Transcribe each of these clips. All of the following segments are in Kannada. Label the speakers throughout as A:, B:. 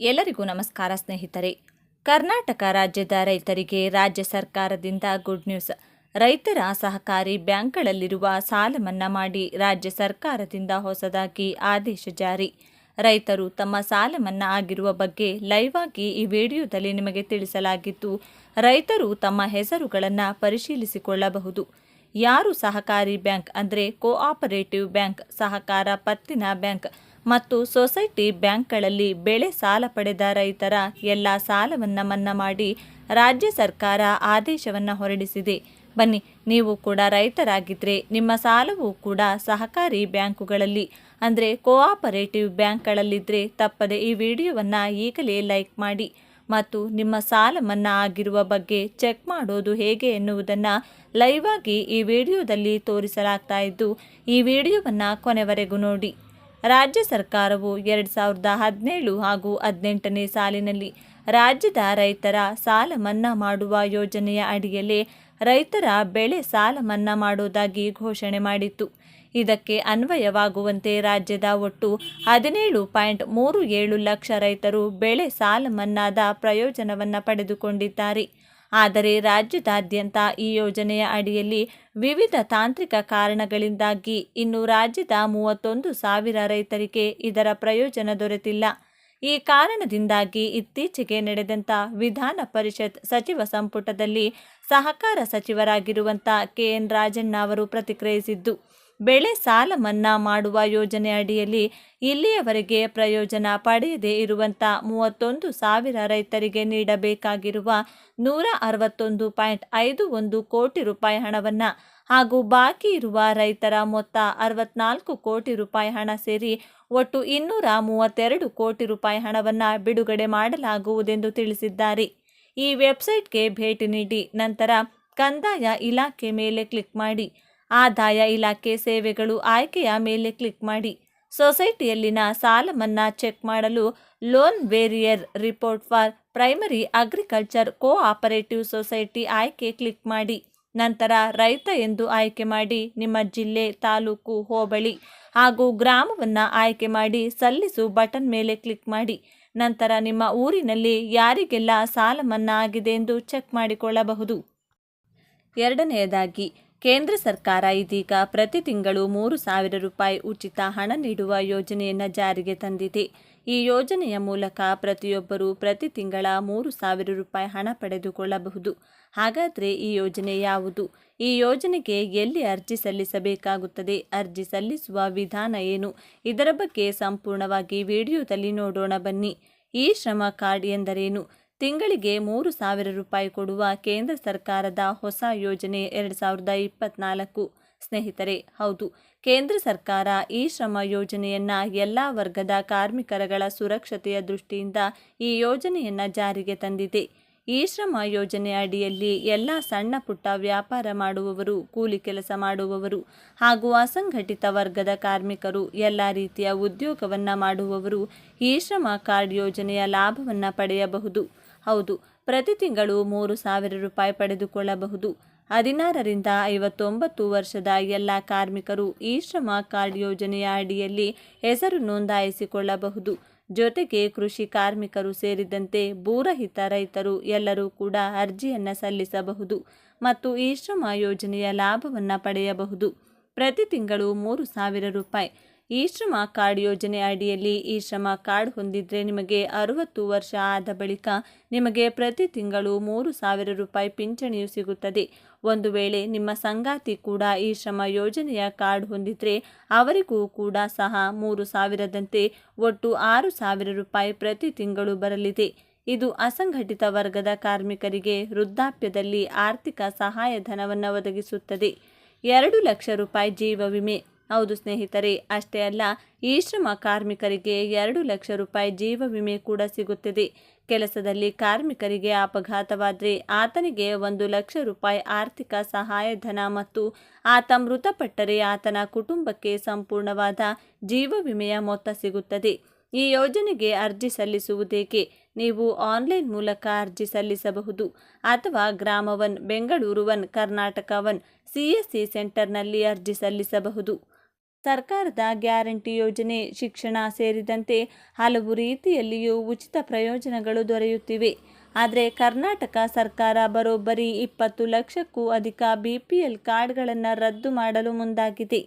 A: ಎಲ್ಲರಿಗೂ ನಮಸ್ಕಾರ ಸ್ನೇಹಿತರೆ. ಕರ್ನಾಟಕ ರಾಜ್ಯದ ರೈತರಿಗೆ ರಾಜ್ಯ ಸರ್ಕಾರದಿಂದ ಗುಡ್ ನ್ಯೂಸ್. ರೈತರ ಸಹಕಾರಿ ಬ್ಯಾಂಕ್ಗಳಲ್ಲಿರುವ ಸಾಲ ಮನ್ನಾ ಮಾಡಿ ರಾಜ್ಯ ಸರ್ಕಾರದಿಂದ ಹೊಸದಾಗಿ ಆದೇಶ ಜಾರಿ. ರೈತರು ತಮ್ಮ ಸಾಲ ಮನ್ನಾ ಆಗಿರುವ ಬಗ್ಗೆ ಲೈವ್ ಆಗಿ ಈ ವಿಡಿಯೋದಲ್ಲಿ ನಿಮಗೆ ತಿಳಿಸಲಾಗಿದ್ದು, ರೈತರು ತಮ್ಮ ಹೆಸರುಗಳನ್ನು ಪರಿಶೀಲಿಸಿಕೊಳ್ಳಬಹುದು. ಯಾರು ಸಹಕಾರಿ ಬ್ಯಾಂಕ್ ಅಂದರೆ ಕೋಆಪರೇಟಿವ್ ಬ್ಯಾಂಕ್, ಸಹಕಾರ ಪತ್ತಿನ ಬ್ಯಾಂಕ್ ಮತ್ತು ಸೊಸೈಟಿ ಬ್ಯಾಂಕ್ಗಳಲ್ಲಿ ಬೆಳೆ ಸಾಲ ಪಡೆದ ರೈತರ ಎಲ್ಲ ಸಾಲವನ್ನು ಮನ್ನಾ ಮಾಡಿ ರಾಜ್ಯ ಸರ್ಕಾರ ಆದೇಶವನ್ನು ಹೊರಡಿಸಿದೆ. ಬನ್ನಿ, ನೀವು ಕೂಡ ರೈತರಾಗಿದ್ದರೆ ನಿಮ್ಮ ಸಾಲವೂ ಕೂಡ ಸಹಕಾರಿ ಬ್ಯಾಂಕುಗಳಲ್ಲಿ. ಅಂದರೆ ಕೋಆಪರೇಟಿವ್ ಬ್ಯಾಂಕ್ಗಳಲ್ಲಿದ್ದರೆ ತಪ್ಪದೆ ಈ ವಿಡಿಯೋವನ್ನು ಈಗಲೇ ಲೈಕ್ ಮಾಡಿ. ಮತ್ತು ನಿಮ್ಮ ಸಾಲ ಮನ್ನಾ ಆಗಿರುವ ಬಗ್ಗೆ ಚೆಕ್ ಮಾಡೋದು ಹೇಗೆ ಎನ್ನುವುದನ್ನು ಲೈವ್ ಆಗಿ ಈ ವಿಡಿಯೋದಲ್ಲಿ ತೋರಿಸಲಾಗ್ತಾ ಇದ್ದು, ಈ ವಿಡಿಯೋವನ್ನು ಕೊನೆವರೆಗೂ ನೋಡಿ. ರಾಜ್ಯ ಸರ್ಕಾರವು ಎರಡು ಸಾವಿರದ ಹದಿನೇಳು ಹಾಗೂ ಹದಿನೆಂಟನೇ ಸಾಲಿನಲ್ಲಿ ರಾಜ್ಯದ ರೈತರ ಸಾಲ ಮನ್ನಾ ಮಾಡುವ ಯೋಜನೆಯ ಅಡಿಯಲ್ಲೇ ರೈತರ ಬೆಳೆ ಸಾಲ ಮನ್ನಾ ಮಾಡುವುದಾಗಿ ಘೋಷಣೆ ಮಾಡಿತ್ತು. ಇದಕ್ಕೆ ಅನ್ವಯವಾಗುವಂತೆ ರಾಜ್ಯದ ಒಟ್ಟು ಹದಿನೇಳು ಪಾಯಿಂಟ್ ಮೂರು ಏಳು ಲಕ್ಷ ರೈತರು ಬೆಳೆ ಸಾಲ ಮನ್ನಾದ ಪ್ರಯೋಜನವನ್ನು ಪಡೆದುಕೊಂಡಿದ್ದಾರೆ. ಆದರೆ ರಾಜ್ಯದಾದ್ಯಂತ ಈ ಯೋಜನೆಯ ಅಡಿಯಲ್ಲಿ ವಿವಿಧ ತಾಂತ್ರಿಕ ಕಾರಣಗಳಿಂದಾಗಿ ಇನ್ನು ರಾಜ್ಯದ ಮೂವತ್ತೊಂದು ಸಾವಿರ ರೈತರಿಗೆ ಇದರ ಪ್ರಯೋಜನ ದೊರೆತಿಲ್ಲ. ಈ ಕಾರಣದಿಂದಾಗಿ ಇತ್ತೀಚೆಗೆ ನಡೆದಂಥ ವಿಧಾನ ಪರಿಷತ್ ಸಚಿವ ಸಂಪುಟದಲ್ಲಿ ಸಹಕಾರ ಸಚಿವರಾಗಿರುವಂಥ ಕೆ ಎನ್ ರಾಜಣ್ಣ ಅವರು ಪ್ರತಿಕ್ರಿಯಿಸಿದ್ದು ಬೆಳೆ ಸಾಲ ಮನ್ನಾ ಮಾಡುವ ಯೋಜನೆ ಅಡಿಯಲ್ಲಿ ಇಲ್ಲಿಯವರೆಗೆ ಪ್ರಯೋಜನ ಪಡೆಯದೇ ಇರುವಂಥ ಮೂವತ್ತೊಂದು ಸಾವಿರ ರೈತರಿಗೆ ನೀಡಬೇಕಾಗಿರುವ ನೂರ ಅರವತ್ತೊಂದು ಪಾಯಿಂಟ್ ಐದು ಒಂದು ಕೋಟಿ ರೂಪಾಯಿ ಹಣವನ್ನು ಹಾಗೂ ಬಾಕಿ ಇರುವ ರೈತರ ಮೊತ್ತ ಅರವತ್ನಾಲ್ಕು ಕೋಟಿ ರೂಪಾಯಿ ಹಣ ಸೇರಿ ಒಟ್ಟು ಇನ್ನೂರ ಮೂವತ್ತೆರಡು ಕೋಟಿ ರೂಪಾಯಿ ಹಣವನ್ನು ಬಿಡುಗಡೆ ಮಾಡಲಾಗುವುದೆಂದು ತಿಳಿಸಿದ್ದಾರೆ. ಈ ವೆಬ್ಸೈಟ್ಗೆ ಭೇಟಿ ನೀಡಿ ನಂತರ ಕಂದಾಯ ಇಲಾಖೆ ಮೇಲೆ ಕ್ಲಿಕ್ ಮಾಡಿ. ಆದಾಯ ಇಲಾಖೆ ಸೇವೆಗಳು ಆಯ್ಕೆಯ ಮೇಲೆ ಕ್ಲಿಕ್ ಮಾಡಿ. ಸೊಸೈಟಿಯಲ್ಲಿನ ಸಾಲ ಮನ್ನಾ ಚೆಕ್ ಮಾಡಲು loan waiver report for primary agriculture co operative society ಆಯ್ಕೆ ಕ್ಲಿಕ್ ಮಾಡಿ. ನಂತರ ರೈತ ಎಂದು ಆಯ್ಕೆ ಮಾಡಿ ನಿಮ್ಮ ಜಿಲ್ಲೆ, ತಾಲೂಕು, ಹೋಬಳಿ ಹಾಗೂ ಗ್ರಾಮವನ್ನು ಆಯ್ಕೆ ಮಾಡಿ ಸಲ್ಲಿಸು ಬಟನ್ ಮೇಲೆ ಕ್ಲಿಕ್ ಮಾಡಿ. ನಂತರ ನಿಮ್ಮ ಊರಿನಲ್ಲಿ ಯಾರಿಗೆಲ್ಲ ಸಾಲ ಮನ್ನಾ ಆಗಿದೆ ಎಂದು ಚೆಕ್ ಮಾಡಿಕೊಳ್ಳಬಹುದು. ಎರಡನೆಯದಾಗಿ ಕೇಂದ್ರ ಸರ್ಕಾರ ಇದೀಗ ಪ್ರತಿ ತಿಂಗಳು ಮೂರು ಸಾವಿರ ರೂಪಾಯಿ ಉಚಿತ ಹಣ ನೀಡುವ ಯೋಜನೆಯನ್ನು ಜಾರಿಗೆ ತಂದಿದೆ. ಈ ಯೋಜನೆಯ ಮೂಲಕ ಪ್ರತಿಯೊಬ್ಬರೂ ಪ್ರತಿ ತಿಂಗಳ ಮೂರು ಸಾವಿರ ರೂಪಾಯಿ ಹಣ ಪಡೆದುಕೊಳ್ಳಬಹುದು. ಹಾಗಾದರೆ ಈ ಯೋಜನೆ ಯಾವುದು? ಈ ಯೋಜನೆಗೆ ಎಲ್ಲಿ ಅರ್ಜಿ ಸಲ್ಲಿಸಬೇಕಾಗುತ್ತದೆ? ಅರ್ಜಿ ಸಲ್ಲಿಸುವ ವಿಧಾನ ಏನು? ಇದರ ಬಗ್ಗೆ ಸಂಪೂರ್ಣವಾಗಿ ವಿಡಿಯೋದಲ್ಲಿ ನೋಡೋಣ ಬನ್ನಿ. ಈ ಶ್ರಮ ಕಾರ್ಡ್ ಎಂದರೇನು? ತಿಂಗಳಿಗೆ ಮೂರು ಸಾವಿರ ರೂಪಾಯಿ ಕೊಡುವ ಕೇಂದ್ರ ಸರ್ಕಾರದ ಹೊಸ ಯೋಜನೆ ಎರಡು ಸಾವಿರದ ಇಪ್ಪತ್ನಾಲ್ಕು. ಸ್ನೇಹಿತರೆ, ಹೌದು, ಕೇಂದ್ರ ಸರ್ಕಾರ ಈ ಶ್ರಮ ಯೋಜನೆಯನ್ನು ಎಲ್ಲ ವರ್ಗದ ಕಾರ್ಮಿಕರಗಳ ಸುರಕ್ಷತೆಯ ದೃಷ್ಟಿಯಿಂದ ಈ ಯೋಜನೆಯನ್ನು ಜಾರಿಗೆ ತಂದಿದೆ. ಈ ಶ್ರಮ ಯೋಜನೆ ಅಡಿಯಲ್ಲಿ ಎಲ್ಲ ಸಣ್ಣ ಪುಟ್ಟ ವ್ಯಾಪಾರ ಮಾಡುವವರು, ಕೂಲಿ ಕೆಲಸ ಮಾಡುವವರು ಹಾಗೂ ಅಸಂಘಟಿತ ವರ್ಗದ ಕಾರ್ಮಿಕರು ಎಲ್ಲ ರೀತಿಯ ಉದ್ಯೋಗವನ್ನು ಮಾಡುವವರು ಈ ಶ್ರಮ ಕಾರ್ಡ್ ಯೋಜನೆಯ ಲಾಭವನ್ನು ಪಡೆಯಬಹುದು. ಹೌದು, ಪ್ರತಿ ತಿಂಗಳು ಮೂರು ಸಾವಿರ ರೂಪಾಯಿ ಪಡೆದುಕೊಳ್ಳಬಹುದು. ಹದಿನಾರರಿಂದ ಐವತ್ತೊಂಬತ್ತು ವರ್ಷದ ಎಲ್ಲ ಕಾರ್ಮಿಕರು ಈ ಶ್ರಮ ಕಾರ್ಡ್ ಯೋಜನೆಯ ಅಡಿಯಲ್ಲಿ ಹೆಸರು ನೋಂದಾಯಿಸಿಕೊಳ್ಳಬಹುದು. ಜೊತೆಗೆ ಕೃಷಿ ಕಾರ್ಮಿಕರು ಸೇರಿದಂತೆ ಭೂರಹಿತ ರೈತರು ಎಲ್ಲರೂ ಕೂಡ ಅರ್ಜಿಯನ್ನು ಸಲ್ಲಿಸಬಹುದು ಮತ್ತು ಈ ಶ್ರಮ ಯೋಜನೆಯ ಲಾಭವನ್ನು ಪಡೆಯಬಹುದು. ಪ್ರತಿ ತಿಂಗಳು ಮೂರು ಸಾವಿರ ರೂಪಾಯಿ. ಈ ಶ್ರಮ ಕಾರ್ಡ್ ಯೋಜನೆ ಅಡಿಯಲ್ಲಿ ಈ ಶ್ರಮ ಕಾರ್ಡ್ ಹೊಂದಿದ್ರೆ ನಿಮಗೆ ಅರುವತ್ತು ವರ್ಷ ಆದ ಬಳಿಕ ನಿಮಗೆ ಪ್ರತಿ ತಿಂಗಳು ಮೂರು ಸಾವಿರ ರೂಪಾಯಿ ಪಿಂಚಣಿಯು ಸಿಗುತ್ತದೆ. ಒಂದು ವೇಳೆ ನಿಮ್ಮ ಸಂಗಾತಿ ಕೂಡ ಈ ಶ್ರಮ ಯೋಜನೆಯ ಕಾರ್ಡ್ ಹೊಂದಿದ್ರೆ ಅವರಿಗೂ ಕೂಡ ಸಹ ಮೂರು ಸಾವಿರದಂತೆ ಒಟ್ಟು ಆರು ಸಾವಿರ ರೂಪಾಯಿ ಪ್ರತಿ ತಿಂಗಳು ಬರಲಿದೆ. ಇದು ಅಸಂಘಟಿತ ವರ್ಗದ ಕಾರ್ಮಿಕರಿಗೆ ವೃದ್ಧಾಪ್ಯದಲ್ಲಿ ಆರ್ಥಿಕ ಸಹಾಯಧನವನ್ನು ಒದಗಿಸುತ್ತದೆ. ಎರಡು ಲಕ್ಷ ರೂಪಾಯಿ ಜೀವ ವಿಮೆ ಹೌದು ಸ್ನೇಹಿತರೆ, ಅಷ್ಟೇ ಅಲ್ಲ ಈ ಶ್ರಮ ಕಾರ್ಮಿಕರಿಗೆ ಎರಡು ಲಕ್ಷ ರೂಪಾಯಿ ಜೀವ ವಿಮೆ ಕೂಡ ಸಿಗುತ್ತಿದೆ. ಕೆಲಸದಲ್ಲಿ ಕಾರ್ಮಿಕರಿಗೆ ಅಪಘಾತವಾದರೆ ಆತನಿಗೆ ಒಂದು ಲಕ್ಷ ರೂಪಾಯಿ ಆರ್ಥಿಕ ಸಹಾಯಧನ ಮತ್ತು ಆತ ಮೃತಪಟ್ಟರೆ ಆತನ ಕುಟುಂಬಕ್ಕೆ ಸಂಪೂರ್ಣವಾದ ಜೀವ ವಿಮೆಯ ಮೊತ್ತ ಸಿಗುತ್ತದೆ. ಈ ಯೋಜನೆಗೆ ಅರ್ಜಿ ಸಲ್ಲಿಸುವುದೇಕೆ? ನೀವು ಆನ್ಲೈನ್ ಮೂಲಕ ಅರ್ಜಿ ಸಲ್ಲಿಸಬಹುದು. ಅಥವಾ Grama One, Bengaluru One Karnataka One C S C ಸೆಂಟರ್ನಲ್ಲಿ ಅರ್ಜಿ ಸಲ್ಲಿಸಬಹುದು. ಸರ್ಕಾರದ ಗ್ಯಾರಂಟಿ ಯೋಜನೆ, ಶಿಕ್ಷಣ ಸೇರಿದಂತೆ ಹಲವು ರೀತಿಯಲ್ಲಿಯೂ ಉಚಿತ ಪ್ರಯೋಜನಗಳು ದೊರೆಯುತ್ತಿವೆ. ಆದರೆ ಕರ್ನಾಟಕ ಸರ್ಕಾರ ಬರೋಬ್ಬರಿ ಇಪ್ಪತ್ತು ಲಕ್ಷಕ್ಕೂ ಅಧಿಕ ಬಿ ಪಿ ಎಲ್ ಕಾರ್ಡ್ಗಳನ್ನು ರದ್ದು ಮಾಡಲು ಮುಂದಾಗಿದೆ.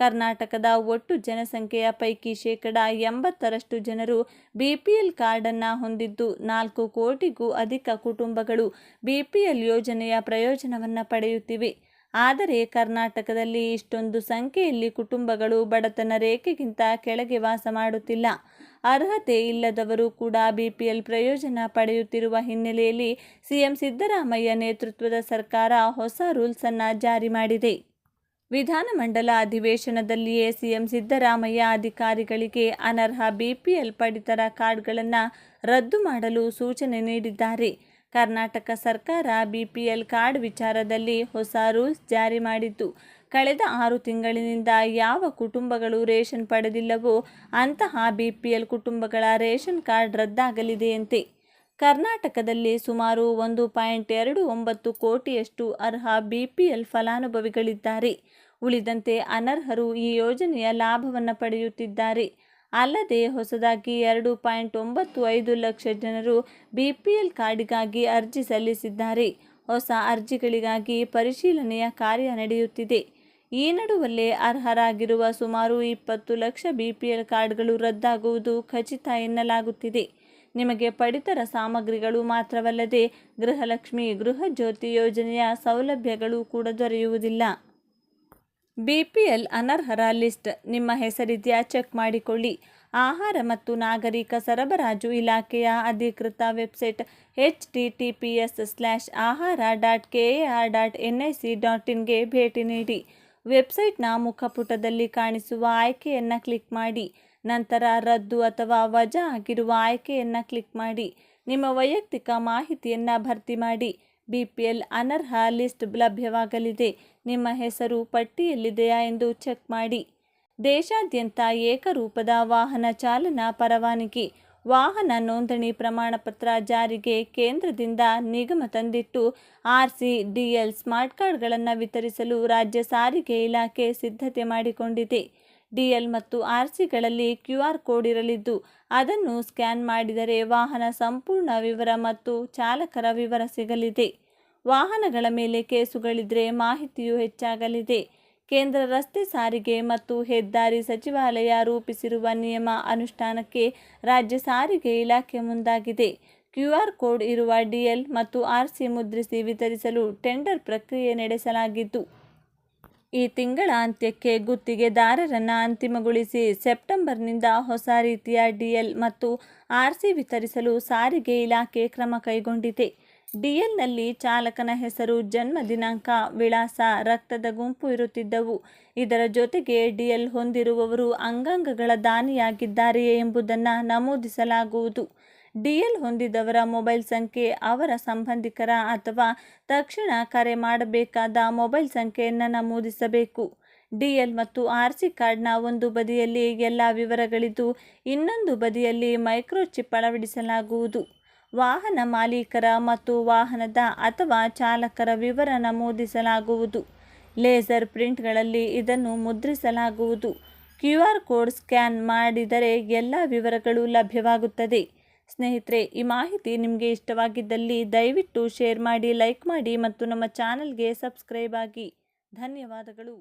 A: ಕರ್ನಾಟಕದ ಒಟ್ಟು ಜನಸಂಖ್ಯೆಯ ಪೈಕಿ ಶೇಕಡ ಎಂಬತ್ತರಷ್ಟು ಜನರು ಬಿಪಿಎಲ್ ಕಾರ್ಡನ್ನು ಹೊಂದಿದ್ದು, ನಾಲ್ಕು ಕೋಟಿಗೂ ಅಧಿಕ ಕುಟುಂಬಗಳು ಬಿಪಿಎಲ್ ಯೋಜನೆಯ ಪ್ರಯೋಜನವನ್ನು ಪಡೆಯುತ್ತಿವೆ. ಆದರೆ ಕರ್ನಾಟಕದಲ್ಲಿ ಇಷ್ಟೊಂದು ಸಂಖ್ಯೆಯಲ್ಲಿ ಕುಟುಂಬಗಳು ಬಡತನ ರೇಖೆಗಿಂತ ಕೆಳಗೆ ವಾಸ ಮಾಡುತ್ತಿಲ್ಲ. ಅರ್ಹತೆ ಇಲ್ಲದವರು ಕೂಡ ಬಿಪಿಎಲ್ ಪ್ರಯೋಜನ ಪಡೆಯುತ್ತಿರುವ ಹಿನ್ನೆಲೆಯಲ್ಲಿ ಸಿಎಂ ಸಿದ್ದರಾಮಯ್ಯ ನೇತೃತ್ವದ ಸರ್ಕಾರ ಹೊಸ ರೂಲ್ಸ್ ಅನ್ನು ಜಾರಿ ಮಾಡಿದೆ. ವಿಧಾನಮಂಡಲ ಅಧಿವೇಶನದಲ್ಲಿಯೇ ಸಿಎಂ ಸಿದ್ದರಾಮಯ್ಯ ಅಧಿಕಾರಿಗಳಿಗೆ ಅನರ್ಹ ಬಿಪಿಎಲ್ ಪಡಿತರ ಕಾರ್ಡ್ಗಳನ್ನು ರದ್ದು ಮಾಡಲು ಸೂಚನೆ ನೀಡಿದ್ದಾರೆ. ಕರ್ನಾಟಕ ಸರ್ಕಾರ ಬಿಪಿಎಲ್ ಕಾರ್ಡ್ ವಿಚಾರದಲ್ಲಿ ಹೊಸ ರೂಲ್ಸ್ ಜಾರಿ ಮಾಡಿದ್ದು ಕಳೆದ ಆರು ತಿಂಗಳಿನಿಂದ ಯಾವ ಕುಟುಂಬಗಳು ರೇಷನ್ ಪಡೆದಿಲ್ಲವೋ ಅಂತಹ ಬಿಪಿಎಲ್ ಕುಟುಂಬಗಳ ರೇಷನ್ ಕಾರ್ಡ್ ರದ್ದಾಗಲಿದೆಯಂತೆ. ಕರ್ನಾಟಕದಲ್ಲಿ ಸುಮಾರು ಒಂದು ಪಾಯಿಂಟ್ ಎರಡು ಒಂಬತ್ತು ಕೋಟಿಯಷ್ಟು ಅರ್ಹ ಬಿಪಿಎಲ್ ಫಲಾನುಭವಿಗಳಿದ್ದಾರೆ. ಉಳಿದಂತೆ ಅನರ್ಹರು ಈ ಯೋಜನೆಯ ಲಾಭವನ್ನು ಪಡೆಯುತ್ತಿದ್ದಾರೆ. ಅಲ್ಲದೆ ಹೊಸದಾಗಿ ಎರಡು ಪಾಯಿಂಟ್ ಒಂಬತ್ತು ಐದು ಲಕ್ಷ ಜನರು ಬಿಪಿಎಲ್ ಕಾರ್ಡ್ಗಾಗಿ ಅರ್ಜಿ ಸಲ್ಲಿಸಿದ್ದಾರೆ. ಹೊಸ ಅರ್ಜಿಗಳಿಗಾಗಿ ಪರಿಶೀಲನೆಯ ಕಾರ್ಯ ನಡೆಯುತ್ತಿದೆ. ಈ ನಡುವಲ್ಲೇ ಅರ್ಹರಾಗಿರುವ ಸುಮಾರು ಇಪ್ಪತ್ತು ಲಕ್ಷ ಬಿಪಿಎಲ್ ಕಾರ್ಡ್ಗಳು ರದ್ದಾಗುವುದು ಖಚಿತ ಎನ್ನಲಾಗುತ್ತಿದೆ. ನಿಮಗೆ ಪಡಿತರ ಸಾಮಗ್ರಿಗಳು ಮಾತ್ರವಲ್ಲದೆ ಗೃಹಲಕ್ಷ್ಮಿ ಗೃಹ ಜ್ಯೋತಿ ಯೋಜನೆಯ ಸೌಲಭ್ಯಗಳು ಕೂಡ ದೊರೆಯುವುದಿಲ್ಲ. ಬಿಪಿಎಲ್ ಅನರ್ಹರ ಲಿಸ್ಟ್. ನಿಮ್ಮ ಹೆಸರಿದೆಯಾ ಚೆಕ್ ಮಾಡಿಕೊಳ್ಳಿ. ಆಹಾರ ಮತ್ತು ನಾಗರಿಕ ಸರಬರಾಜು ಇಲಾಖೆಯ ಅಧಿಕೃತ website H T T P S slash ahara dot K A R dot N I C dot ಇನ್ಗೆ ಭೇಟಿ ನೀಡಿ. ವೆಬ್ಸೈಟ್ನ ಮುಖಪುಟದಲ್ಲಿ ಕಾಣಿಸುವ ಆಯ್ಕೆಯನ್ನು ಕ್ಲಿಕ್ ಮಾಡಿ. ನಂತರ ರದ್ದು ಅಥವಾ ವಜಾ ಆಗಿರುವ ಆಯ್ಕೆಯನ್ನು ಕ್ಲಿಕ್ ಮಾಡಿ. ನಿಮ್ಮ ವೈಯಕ್ತಿಕ ಮಾಹಿತಿಯನ್ನು ಭರ್ತಿ ಮಾಡಿ. ಬಿ ಪಿ ಎಲ್ ಅನರ್ಹ ಲಿಸ್ಟ್ ಲಭ್ಯವಾಗಲಿದೆ. ನಿಮ್ಮ ಹೆಸರು ಪಟ್ಟಿಯಲ್ಲಿದೆಯಾ ಎಂದು ಚೆಕ್ ಮಾಡಿ. ದೇಶಾದ್ಯಂತ ಏಕರೂಪದ ವಾಹನ ಚಾಲನಾ ಪರವಾನಗಿ, ವಾಹನ ನೋಂದಣಿ ಪ್ರಮಾಣಪತ್ರ ಜಾರಿಗೆ ಕೇಂದ್ರದಿಂದ ನಿಗಮ ತಂದಿಟ್ಟು ಆರ್ ಸಿ ಡಿಎಲ್ ಸ್ಮಾರ್ಟ್ ಕಾರ್ಡ್ಗಳನ್ನು ವಿತರಿಸಲು ರಾಜ್ಯ ಸಾರಿಗೆ ಇಲಾಖೆ ಸಿದ್ಧತೆ ಮಾಡಿಕೊಂಡಿದೆ. ಡಿಎಲ್ ಮತ್ತು ಆರ್ಸಿಗಳಲ್ಲಿ ಕ್ಯೂ ಆರ್ ಕೋಡ್ ಇರಲಿದ್ದು, ಅದನ್ನು ಸ್ಕ್ಯಾನ್ ಮಾಡಿದರೆ ವಾಹನ ಸಂಪೂರ್ಣ ವಿವರ ಮತ್ತು ಚಾಲಕರ ವಿವರ ಸಿಗಲಿದೆ. ವಾಹನಗಳ ಮೇಲೆ ಕೇಸುಗಳಿದ್ರೆ ಮಾಹಿತಿಯು ಹೆಚ್ಚಾಗಲಿದೆ. ಕೇಂದ್ರ ರಸ್ತೆ ಸಾರಿಗೆ ಮತ್ತು ಹೆದ್ದಾರಿ ಸಚಿವಾಲಯ ರೂಪಿಸಿರುವ ನಿಯಮ ಅನುಷ್ಠಾನಕ್ಕೆ ರಾಜ್ಯ ಸಾರಿಗೆ ಇಲಾಖೆ ಮುಂದಾಗಿದೆ. ಕ್ಯೂ ಆರ್ ಕೋಡ್ ಇರುವ ಡಿಎಲ್ ಮತ್ತು ಆರ್ಸಿ ಮುದ್ರಿಸಿ ವಿತರಿಸಲು ಟೆಂಡರ್ ಪ್ರಕ್ರಿಯೆ ನಡೆಸಲಾಗಿದ್ದು ಈ ತಿಂಗಳ ಅಂತ್ಯಕ್ಕೆ ಗುತ್ತಿಗೆದಾರರನ್ನು ಅಂತಿಮಗೊಳಿಸಿ ಸೆಪ್ಟೆಂಬರ್ನಿಂದ ಹೊಸ ರೀತಿಯ ಡಿಎಲ್ ಮತ್ತು ಆರ್ಸಿ ವಿತರಿಸಲು ಸಾರಿಗೆ ಇಲಾಖೆ ಕ್ರಮ ಕೈಗೊಂಡಿದೆ. ಡಿಎಲ್ನಲ್ಲಿ ಚಾಲಕನ ಹೆಸರು, ಜನ್ಮ ದಿನಾಂಕ, ವಿಳಾಸ, ರಕ್ತದ ಗುಂಪು ಇರುತ್ತಿದ್ದವು. ಇದರ ಜೊತೆಗೆ ಡಿಎಲ್ ಹೊಂದಿರುವವರು ಅಂಗಾಂಗಗಳ ದಾನಿಯಾಗಿದ್ದಾರೆಯೇ ಎಂಬುದನ್ನು ನಮೂದಿಸಲಾಗುವುದು. ಡಿಎಲ್ ಹೊಂದಿದವರ ಮೊಬೈಲ್ ಸಂಖ್ಯೆ ಅವರ ಸಂಬಂಧಿಕರ ಅಥವಾ ತಕ್ಷಣ ಕರೆ ಮಾಡಬೇಕಾದ ಮೊಬೈಲ್ ಸಂಖ್ಯೆಯನ್ನು ನಮೂದಿಸಬೇಕು ಡಿಎಲ್ ಮತ್ತು ಆರ್ ಸಿ ಕಾರ್ಡ್ನ ಒಂದು ಬದಿಯಲ್ಲಿ ಎಲ್ಲ ವಿವರಗಳಿದ್ದು, ಇನ್ನೊಂದು ಬದಿಯಲ್ಲಿ ಮೈಕ್ರೋಚಿಪ್ ಅಳವಡಿಸಲಾಗುವುದು. ವಾಹನ ಮಾಲೀಕರ ಮತ್ತು ವಾಹನದ ಅಥವಾ ಚಾಲಕರ ವಿವರ ನಮೂದಿಸಲಾಗುವುದು ಲೇಸರ್ ಪ್ರಿಂಟ್ಗಳಲ್ಲಿ ಇದನ್ನು ಮುದ್ರಿಸಲಾಗುವುದು. ಕ್ಯೂ ಆರ್ ಕೋಡ್ ಸ್ಕ್ಯಾನ್ ಮಾಡಿದರೆ ಎಲ್ಲ ವಿವರಗಳು ಲಭ್ಯವಾಗುತ್ತದೆ. ಸ್ನೇಹಿತರೆ, ಈ ಮಾಹಿತಿ ನಿಮಗೆ ಇಷ್ಟವಾಗಿದ್ದಲ್ಲಿ ದಯವಿಟ್ಟು ಶೇರ್ ಮಾಡಿ, ಲೈಕ್ ಮಾಡಿ ಮತ್ತು ನಮ್ಮ ಚಾನಲ್ಗೆ ಸಬ್ಸ್ಕ್ರೈಬ್ ಆಗಿ. ಧನ್ಯವಾದಗಳು.